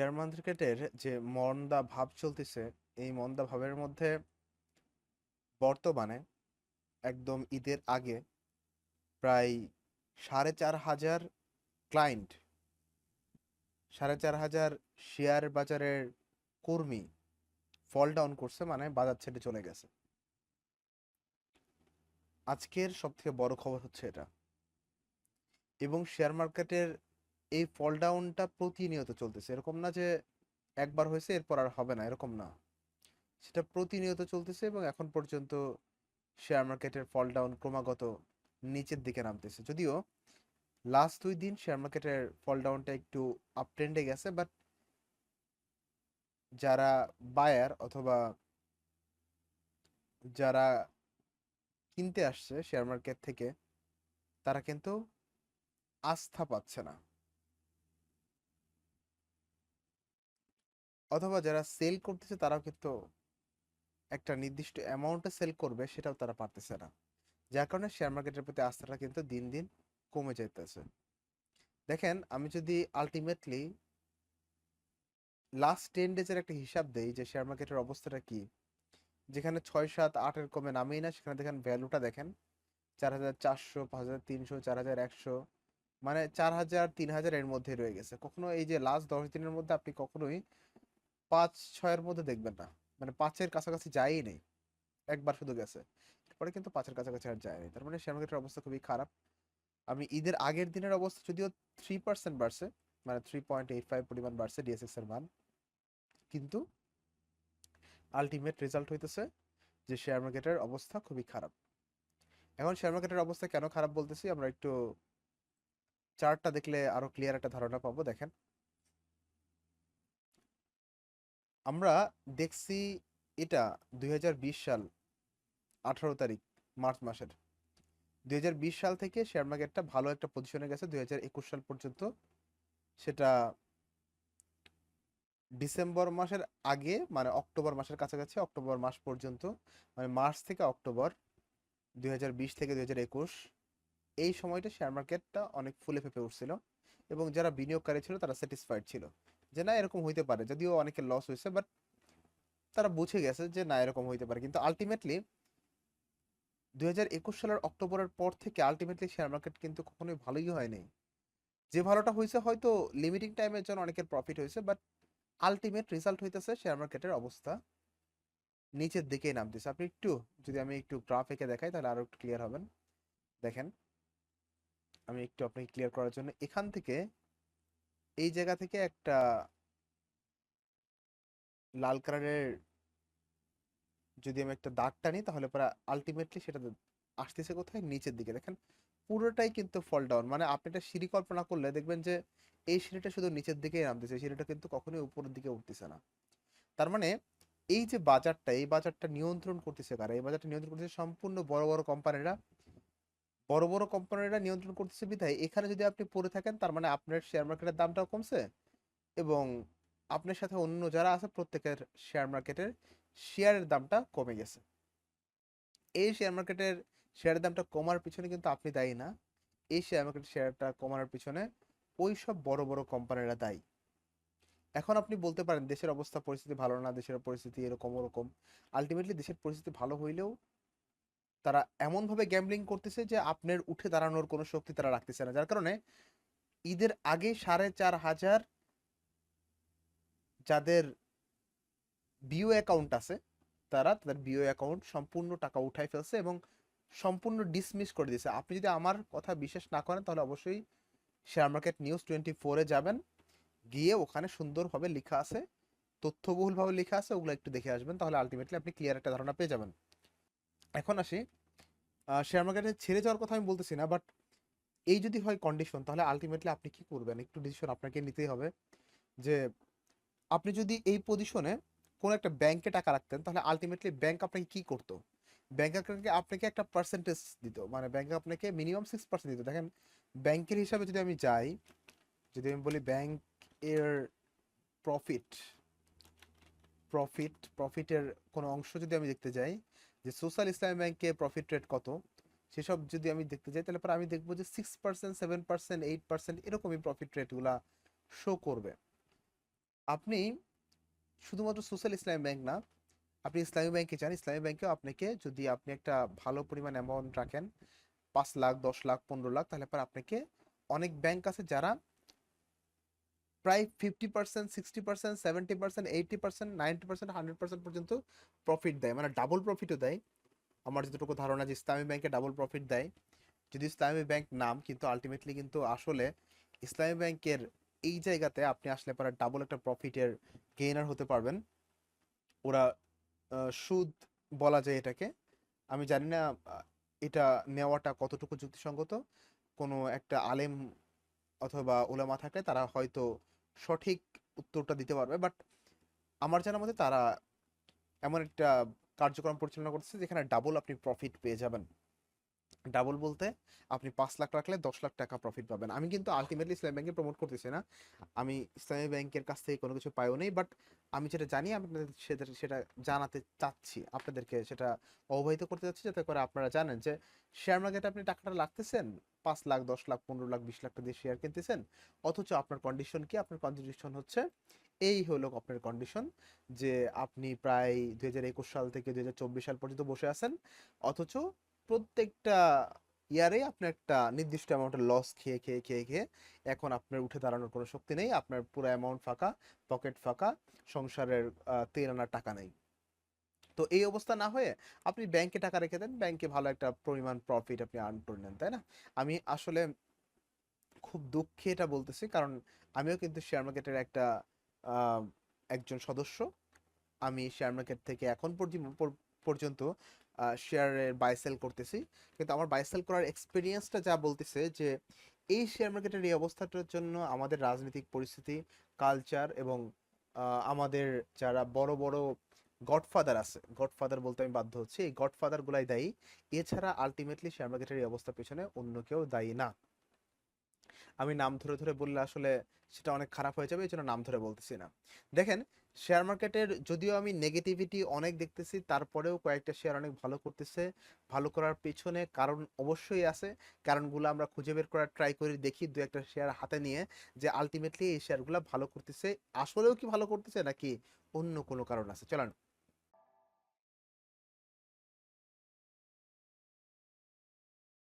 Share মার্কেটের যে মন্দা ভাব চলতেছে, এই মন্দা ভাবের মধ্যে বর্তমানে একদম ঈদের আগে প্রায় সাড়ে চার হাজার ক্লায়েন্ট, সাড়ে চার হাজার শেয়ার বাজারের কর্মী ফল ডাউন করছে মানে বাজার ছেড়ে চলে গেছে। আজকের সব থেকে বড় খবর হচ্ছে এটা। এবং শেয়ার মার্কেটের এই ফল ডাউনটা প্রতিনিয়ত চলতেছে। এরকম না যে একবার হয়েছে, এরপর আর হবে না, এরকম না। সেটা প্রতিনিয়ত চলতেছে এবং এখন পর্যন্ত শেয়ার মার্কেটের ফল ডাউন ক্রমাগত নিচের দিকে নামতেছে। যদিও লাস্ট দুই দিন শেয়ার মার্কেটের ফল ডাউনটা একটু আপ ট্রেন্ডে গেছে বাট যারা বায়ার অথবা যারা কিনতে আসছে শেয়ার মার্কেট থেকে, তারা কিন্তু আস্থা পাচ্ছে না। অথবা যারা সেল করতেছে তারাও কিন্তু একটা নির্দিষ্ট অ্যামাউন্টে সেল করবে, সেটাও তারা পারতেছে না। যার কারণে শেয়ার মার্কেটের প্রতি আস্থাটা কিন্তু দিন দিন কমে যাইতেছে। দেখেন, আমি যদি আলটিমেটলি লাস্ট টেন ডেজের একটা হিসাব দেই যে শেয়ার মার্কেটের অবস্থাটা কি, যেখানে ছয়, সাত আটের কমে নামেই না, সেখানে দেখেন ভ্যালুটা দেখেন, চার হাজার চারশো, পাঁচ হাজার তিনশো, চার হাজার একশো মানে চার হাজার, তিন হাজার এর মধ্যে রয়ে গেছে। কখনো এই যে লাস্ট দশ দিনের মধ্যে আপনি কখনোই পাঁচ, ছয়ের মধ্যে দেখবেন না। মানে পাঁচের কাছাকাছি যায়ই নেই। একবার শুধু গেছে। এরপরে কিন্তু পাঁচের কাছাকাছি আর যায়নি তার মানে শেয়ার মার্কেটের অবস্থা খুবই খারাপ। আমি ঈদের আগের দিনের অবস্থা যদিও থ্রি পার্সেন্ট বাড়ছে মানে থ্রি পয়েন্ট এইট ফাইভ পরিমাণ বাড়ছে ডিএসএক্স এর মান। কিন্তু আলটিমেট রেজাল্ট হইতেছে যে শেয়ার মার্কেটের অবস্থা খুবই খারাপ। এখন শেয়ার মার্কেটের অবস্থা কেন খারাপ বলতেছি? আমরা একটু চার্টটা দেখলে আরও ক্লিয়ার একটা ধারণা পাবো, দেখেন। আমরা দেখছি এটা দুই হাজার বিশ সাল, আঠারো তারিখ, মার্চ মাসের। দুই হাজার বিশ সাল থেকে শেয়ার মার্কেটটা ভালো একটা পজিশনে গেছে, দুই হাজার একুশ সাল পর্যন্ত। সেটা ডিসেম্বর মাসের আগে মানে অক্টোবর মাসের কাছাকাছি, অক্টোবর মাস পর্যন্ত মানে মার্চ থেকে অক্টোবর, দুই হাজার বিশ থেকে দুই হাজার একুশ, এই সময়টা শেয়ার মার্কেটটা অনেক ফুলে ফেপে উঠছিল। এবং যারা বিনিয়োগকারী ছিল, তারা স্যাটিসফাইড ছিল। যে না, এরকম হইতে পারে। যদিও অনেকের লস হয়েছে বাট তারা বুঝে গেছে যে না, এরকম হইতে পারে। কিন্তু আলটিমেটলি দু হাজার একুশ সালের অক্টোবরের পর থেকে আলটিমেটলি শেয়ার মার্কেট কিন্তু কখনোই ভালোই হয়নি। যে ভালোটা হয়েছে হয়তো লিমিটিং টাইমের জন্য অনেকের প্রফিট হয়েছে বাট আলটিমেট রেজাল্ট হইতেছে শেয়ার মার্কেটের অবস্থা নিচের দিকেই নামতেছে। আপনি একটু, যদি আমি একটু গ্রাফ এঁকে দেখাই, তাহলে আরও একটু ক্লিয়ার হবেন। দেখেন, আমি একটু আপনাকে ক্লিয়ার করার জন্য এখান থেকে এই জায়গা থেকে একটা লাল কালারের যদি আমি একটা দাগ টানি, তাহলে পরে আলটিমেটলি সেটা আসতেছে কোথায়? নিচের দিকে। দেখেন, পুরোটাই কিন্তু ফল ডাউন মানে আপনি একটা সিঁড়ি কল্পনা করলে দেখবেন যে, এই সিঁড়িটা শুধু নিচের দিকেই নামতেছে সিঁড়িটা কিন্তু কখনোই উপরের দিকে উঠতেছে না। তার মানে এই যে বাজারটা, এই বাজারটা নিয়ন্ত্রণ করতেছে কারা? এই বাজারটা নিয়ন্ত্রণ করতেছে সম্পূর্ণ বড় বড় কোম্পানিরা বড় বড় কোম্পানিরা নিয়ন্ত্রণ করতেছে বিধায় এখানে যদি আপনি পড়ে থাকেন, তার মানে আপনার শেয়ার মার্কেটের দামটাও কমছে এবং আপনার সাথে অন্য যারা আছে, প্রত্যেকের শেয়ার মার্কেটের শেয়ারের দামটা কমে গেছে। এই শেয়ার মার্কেটের শেয়ারের দামটা কমার পিছনে কিন্তু আপনি দায়ী না। এই শেয়ার মার্কেটের শেয়ারটা কমার পিছনে ওই সব বড় বড় কোম্পানিরা দায়ী। এখন আপনি বলতে পারেন, দেশের অবস্থা, পরিস্থিতি ভালো না, দেশের পরিস্থিতি এরকম, ওরকম। আলটিমেটলি দেশের পরিস্থিতি ভালো হইলেও তারা এমনভাবে গ্যাম্বলিং করতেছে যে আপনার উঠে দাঁড়ানোর কোনো শক্তি তারা রাখতেছে না। যার কারণে ঈদের আগে সাড়ে চার হাজার যাদের বিও অ্যাকাউন্ট আছে, তারা তাদের বিও অ্যাকাউন্ট সম্পূর্ণ টাকা উঠাই ফেলছে এবং সম্পূর্ণ ডিসমিস করে দিয়েছে। আপনি যদি আমার কথা বিশ্বাস না করেন, তাহলে অবশ্যই শেয়ার মার্কেট নিউজ টোয়েন্টি ফোরে যাবেন, গিয়ে ওখানে সুন্দরভাবে লেখা আছে, তথ্যবহুলভাবে লেখা আছে, ওগুলো একটু দেখে আসবেন, তাহলে আলটিমেটলি আপনি ক্লিয়ার একটা ধারণা পেয়ে যাবেন। এখন আসি শেয়ার মার্কেটে ছেড়ে যাওয়ার কথা আমি বলতেছি না বাট এই যদি হয় কন্ডিশন তাহলে আলটিমেটলি আপনি কি করবেন? একটু ডিসিশন আপনাকে নিতেই হবে যে আপনি যদি এই পজিশনে কোনো একটা ব্যাংকে টাকা রাখতেন, তাহলে আলটিমেটলি ব্যাংক আপনাকে কি করতো? ব্যাংক আপনাকে আপনাকে একটা পার্সেন্টেজ দিত মানে ব্যাংক আপনাকে মিনিমাম সিক্স পার্সেন্ট দিত। দেখেন ব্যাংকের হিসাবে যদি আমি যাই, যদি আমি বলি ব্যাংক এর প্রফিট প্রফিট প্রফিটের কোনো অংশ যদি আমি দেখতে যাই যে সোশ্যাল ইসলামী ব্যাংকে প্রফিট রেট কত, সেসব যদি আমি দেখতে যাই, তাহলে পরে আমি দেখব যে six percent seven percent eight percent এরকমই প্রফিট রেটগুলা শো করবে। আপনি শুধুমাত্র সোশ্যাল ইসলামী ব্যাংক না, আপনি ইসলামী ব্যাংকে যান ইসলামী ব্যাংকেও আপনাকে যদি আপনি একটা ভালো পরিমাণ অ্যামাউন্ট রাখেন, পাঁচ লাখ, দশ লাখ, পনেরো লাখ, তাহলে পর আপনাকে অনেক ব্যাংক আছে যারা প্রায় fifty percent sixty percent seventy percent eighty percent ninety percent hundred percent পর্যন্ত প্রফিট দেয়। মানে ডাবল প্রফিটও দেয়। আমার যতটুকু ধারণা যে ইসলামী ব্যাংকে ডাবল প্রফিট দেয়। যদি ইসলামী ব্যাংক নাম কিন্তু আলটিমেটলি কিন্তু আসলে ইসলামী ব্যাংকের এই জায়গাতে আপনি আসলে পরে ডাবল একটা প্রফিটের গেইনার হতে পারবেন। ওরা সুদ বলা যায় এটাকে। আমি জানি না এটা নেওয়াটা কতটুকু যুক্তিসঙ্গত। কোনো একটা আলেম অথবা ওলামা থাকলে তারা হয়তো সঠিক উত্তরটা দিতে পারবে। বাট আমার জানার মতে তারা এমন একটা কার্যক্রম পরিচালনা করছে যেখানে ডাবল আপনি প্রফিট পেয়ে যাবেন। ডাবল বলতে আপনি পাঁচ লাখ রাখলে দশ লাখ টাকা প্রফিট পাবেন। আমি কিন্তু আলটিমেটলি ইসলামী ব্যাংকে প্রমোট করতেছি না। আমি ইসলামী ব্যাংকের কাছ থেকে কোনো কিছু পাইও নেই বাট আমি যেটা জানি আপনাদের সেটা সেটা জানাতে চাচ্ছি। আপনাদেরকে সেটা অবহিত করতে চাচ্ছি, যাতে করে আপনারা জানেন যে শেয়ার মার্কেটে আপনি টাকাটা লাগতেছেন পাঁচ লাখ, দশ লাখ, পনেরো লাখ, বিশ লাখ টাকা দিয়ে শেয়ার কিনতেছেন, অথচ আপনার কন্ডিশন কি? আপনার কন্ডিশন হচ্ছে এই হলো আপনার কন্ডিশন যে আপনি প্রায় দুই হাজার একুশ সাল থেকে দুই হাজার চব্বিশ সাল পর্যন্ত বসে আছেন, অথচ প্রত্যেকটা ইয়ারে আপনি একটা নির্দিষ্ট অ্যামাউন্টের লস খেয়ে খেয়ে খেয়ে খেয়ে এখন আপনার উঠে দাঁড়ানোর কোনো শক্তি নেই। আপনার পুরো অ্যামাউন্ট ফাঁকা পকেট ফাঁকা, সংসারের তেল আনার টাকা নেই। তো এই অবস্থা না হয়ে আপনি ব্যাংকে টাকা রেখে দেন ব্যাংকে ভালো একটা পরিমাণ প্রফিট আপনি আর্ন করে নেন, তাই না? আমি আসলে খুব দুঃখে এটা বলতেছি কারণ আমিও কিন্তু শেয়ার মার্কেটের একটা একজন সদস্য। আমি শেয়ার মার্কেট থেকে এখন পর্যন্ত শেয়ারের বাই সেল করতেছি। কিন্তু আমার বাই সেল করার এক্সপিরিয়েন্সটা যা বলতেছে যে, এই শেয়ার মার্কেটের এই অবস্থাটার জন্য আমাদের রাজনৈতিক পরিস্থিতি কালচার এবং আমাদের যারা বড় বড় গডফাদার আছে গডফাদার বলতে আমি বাধ্য হচ্ছি, এই গডফাদার গুলাই দায়ী। এছাড়া আলটিমেটলি শেয়ার মার্কেটের এই অবস্থা পেছনে অন্য কেউ দায়ী না। আমি নাম ধরে ধরে বললে আসলে সেটা অনেক খারাপ হয়ে যাবে এই জন্য নাম ধরে বলতেছি না। দেখেন শেয়ার মার্কেটের যদিও আমি নেগেটিভিটি অনেক দেখতেছি, তারপরেও কয়েকটা শেয়ার অনেক ভালো করতেছে। ভালো করার পেছনে কারণ অবশ্যই আছে। কারণগুলো আমরা খুঁজে বের করার ট্রাই করি দেখি দু একটা শেয়ার হাতে নিয়ে যে আলটিমেটলি এই শেয়ারগুলো ভালো করতেছে। আসলেও কি ভালো করতেছে নাকি অন্য কোনো কারণ আছে? চলেন।